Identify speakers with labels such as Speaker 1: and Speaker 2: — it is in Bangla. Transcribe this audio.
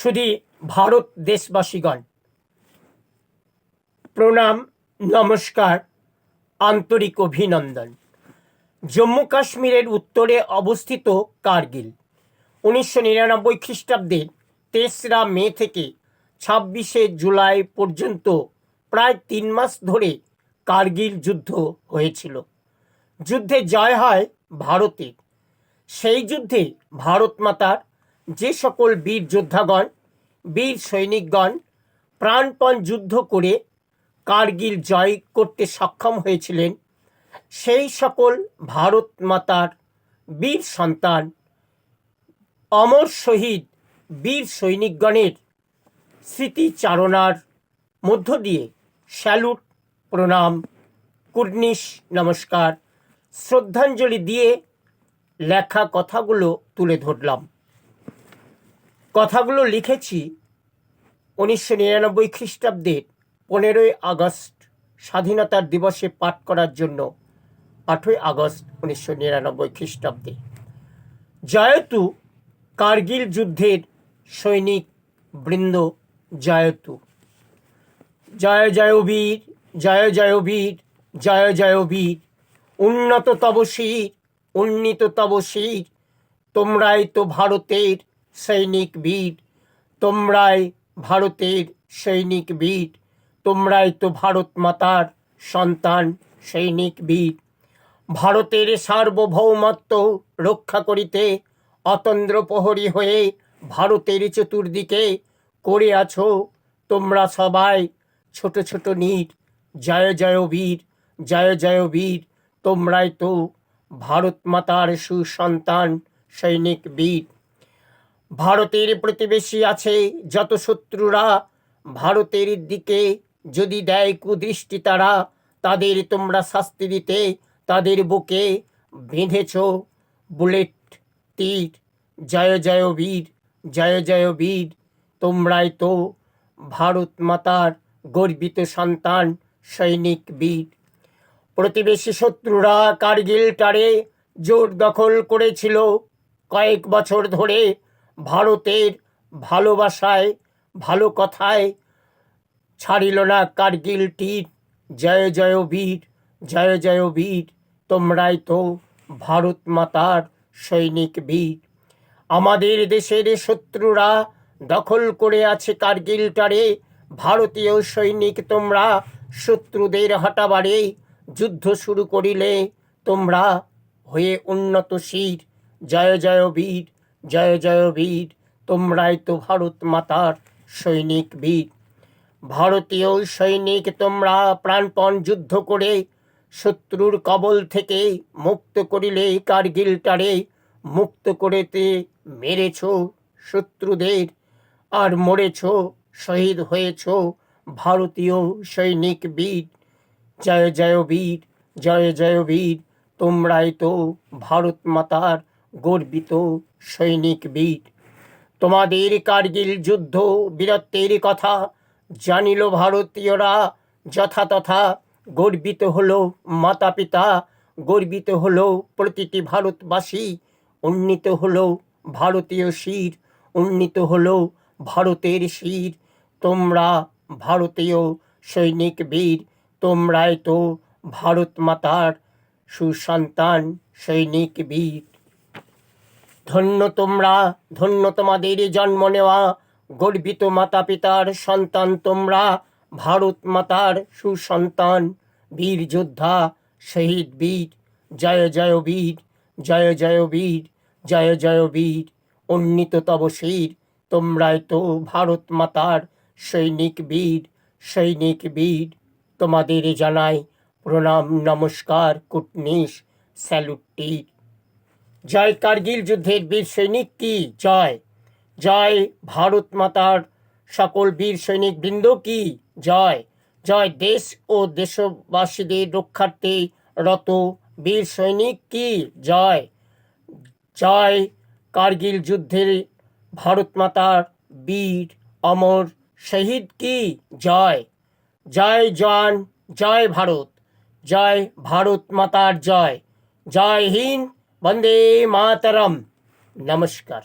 Speaker 1: শুধু ভারত দেশবাসীগণ। প্রণাম, নমস্কার, আন্তরিক অভিনন্দন। জম্মু কাশ্মীরের উত্তরে অবস্থিত কার্গিল। উনিশশো নিরানব্বই খ্রিস্টাব্দের তেসরা মে থেকে ছাব্বিশে জুলাই পর্যন্ত প্রায় তিন মাস ধরে কার্গিল যুদ্ধ হয়েছিল। যুদ্ধে জয় হয় ভারতের সেই যুদ্ধে ভারত মাতার যে সকল বীর যোদ্ধাগণ, বীর সৈনিকগণ প্রাণপণ যুদ্ধ করে কার্গিল জয় করতে সক্ষম হয়েছিলেন, সেই সকল ভারত মাতার বীর সন্তান, অমর শহীদ বীর সৈনিকগণের স্মৃতিচারণার মধ্য দিয়ে স্যালুট, প্রণাম, কুর্নিশ, নমস্কার, শ্রদ্ধাঞ্জলি দিয়ে লেখা কথাগুলো তুলে ধরলাম। কথাগুলো লিখেছি উনিশশো নিরানব্বই খ্রিস্টাব্দের পনেরোই আগস্ট স্বাধীনতার দিবসে পাঠ করার জন্য আটই আগস্ট উনিশশো নিরানব্বই খ্রিস্টাব্দে। জয়তু কার্গিল যুদ্ধের সৈনিক বৃন্দ জয়তু। জয় জয় বীর, জয় জয় বীর, জয় জয় বীর। উন্নত তব শির, উন্নীত তব শির। তোমরাই তো ভারতের সৈনিক বীর, তোমরাই ভারতের সৈনিক বীর, তোমরাই তো ভারত মাতার সন্তান সৈনিক বীর। ভারতের সার্বভৌমত্ব রক্ষা করিতে অতন্দ্র প্রহরী হয়ে ভারতের চতুর্দিকে করে আছো তোমরা সবাই। ছোট ছোট নীর, জয় জয় বীর, জয় জয় বীর, তোমরাই তো ভারত মাতার সুসন্তান সৈনিক বীর। ভারতের প্রতিবেশী আছে যত শত্রুরা। ভারতের দিকে যদি দেয় কুদৃষ্টি তারা, তাদের তোমরা শাস্তি দিতে তাদের বুকে বেঁধেছ। বুলেট, তীর, জয় জয় বীর, জয় জয় বীর, তোমরাই তো ভারত মাতার গর্বিত সন্তান, সৈনিক বীর। প্রতিবেশী শত্রুরা কার্গিল টারে জোর দখল করেছিল। কয়েক বছর ধরে ভারতের ভালোবাসায়, ভালো কথায় ছাড়িল না কার্গিল তীর। জয় জয় বীর, জয় জয় বীর, তোমরাই তো ভারত মাতার সৈনিক বীর। আমাদের দেশের শত্রুরা দখল করে আছে কার্গিলটারে। ভারতীয় সৈনিক তোমরা শত্রুদের হটাবারে যুদ্ধ শুরু করিলে তোমরা হয়ে উন্নত শির। জয় জয় বীর জয় জয় বীর, তোমরাই তো ভারত মাতার সৈনিক বীর। ভারতীয় সৈনিক তোমরা প্রাণপণ যুদ্ধ করে শত্রুর কবল থেকে মুক্ত করিলে কার্গিলটারে মুক্ত করেতে মেরেছ শত্রুদের আর মরেছ, শহীদ হয়েছ ভারতীয় সৈনিক বীর। জয় জয় বীর, জয় জয় বীর, তোমরাই তো ভারত মাতার গর্বিত সৈনিক বীর। তোমাদের কার্গিল যুদ্ধ বীরত্বের কথা জানিল ভারতীয়রা যথাতথা গর্বিত হলো মাতা পিতা গর্বিত হলো প্রতিটি ভারতবাসী, উন্নীত হলো ভারতীয় শির, উন্নীত হলো ভারতের শির। তোমরা ভারতীয় সৈনিক বীর, তোমরাই তো ভারত মাতার সুসন্তান সৈনিক বীর। ধন্য তোমরা, ধন্য তোমাদের জন্ম নেওয়া, গর্বিত মাতা পিতার সন্তান তোমরা, ভারত মাতার সুসন্তান, বীর যোদ্ধা, শহীদ বীর, জয় জয় বীর, জয় জয় বীর, জয় জয় বীর, উন্নীত তব তোমরাই তো ভারত মাতার সৈনিক বীর সৈনিক বীর। তোমাদের জানাই প্রণাম, নমস্কার কুটনিস স্যালুটটির জয় কার্গিল যুদ্ধের বীর সৈনিক কি? জয়। জয় ভারত মাতার সকল বীর সৈনিক বৃন্দ কি? জয়। জয় দেশ ও দেশবাসীদের রক্ষার্থে রত বীর সৈনিক কি? জয়। জয় কার্গিল যুদ্ধের ভারত মাতার বীর অমর শহীদ কি? জয়। জয় জওয়ান, জয় ভারত। জয় ভারত মাতার জয়। জয় হিন্দ বন্দে মাতরম নমস্কার